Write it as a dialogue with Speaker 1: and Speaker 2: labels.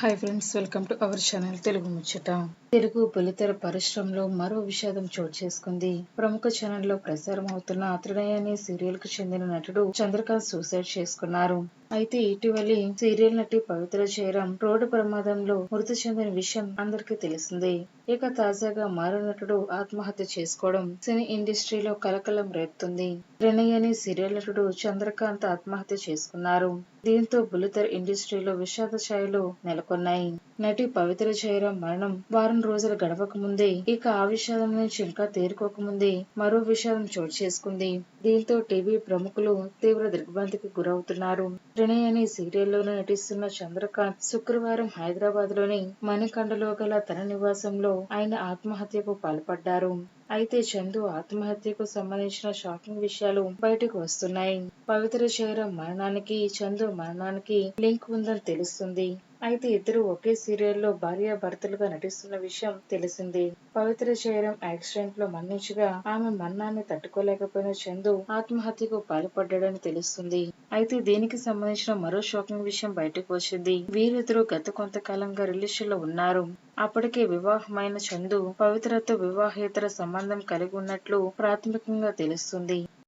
Speaker 1: Hi friends welcome to our channel Telugu ముచ్చట తెలుగు బులితెర పరిశ్రమలో మరో విషాదం చోటు చేసుకుంది. ప్రముఖ ఛానల్లో ప్రసారం అవుతున్న అతడయ్య అనే సీరియల్కు చెందిన నటుడు చంద్రకాంత్ సూసైడ్ చేసుకున్నారు. అయితే ఇటీవలి సీరియల్ నటి పవిత్ర జయరాం రోడ్డు ప్రమాదంలో మృతి చెందిన విషయం అందరికీ తెలిసిందే. ఇక తాజాగా మరో నటుడు ఆత్మహత్య చేసుకోవడం సినీ ఇండస్ట్రీలో కలకలం రేపుతుంది. ప్రణయ్ అనే సీరియల్ నటుడు చంద్రకాంత్ ఆత్మహత్య చేసుకున్నారు. దీంతో బుల్లితెర ఇండస్ట్రీలో విషాద ఛాయలు నెలకొన్నాయి. నటి పవిత్ర జయరాం మరణం వారం రోజులు గడవక ముందే ఇక ఆ విషాదం నుంచి ఇంకా తేరుకోక ముందే మరో విషాదం చోటు చేసుకుంది. దీంతో టీవీ ప్రముఖులు తీవ్ర దిగ్భ్రాంతికి గురవుతున్నారు. ప్రణయ్ అనే సీరియల్లోనూ నటిస్తున్న చంద్రకాంత్ శుక్రవారం హైదరాబాద్లోని మణికండలో గల తన నివాసంలో ఆయన ఆత్మహత్యకు పాల్పడ్డారు. అయితే చందు ఆత్మహత్యకు సంబంధించిన షాకింగ్ విషయాలు బయటకు వస్తున్నాయి. పవిత్ర జయరాం మరణానికి చందు మరణానికి లింక్ ఉందని తెలుస్తుంది. అయితే ఇద్దరు ఒకే సీరియల్లో భార్య భర్తలుగా నటిస్తున్న విషయం తెలిసింది. పవిత్ర శరీరం యాక్సిడెంట్లో మరణించగా ఆమె మరణాన్ని తట్టుకోలేకపోయిన చందు ఆత్మహత్యకు పాల్పడ్డాడని తెలుస్తుంది. అయితే దీనికి సంబంధించిన మరో షాకింగ్ విషయం బయటకు వచ్చింది. వీరిద్దరూ గత కొంతకాలంగా రిలేషన్లో ఉన్నారు. అప్పటికే వివాహమైన చందు పవిత్రతో వివాహేతర సంబంధం కలిగి ఉన్నట్లు ప్రాథమికంగా తెలుస్తుంది.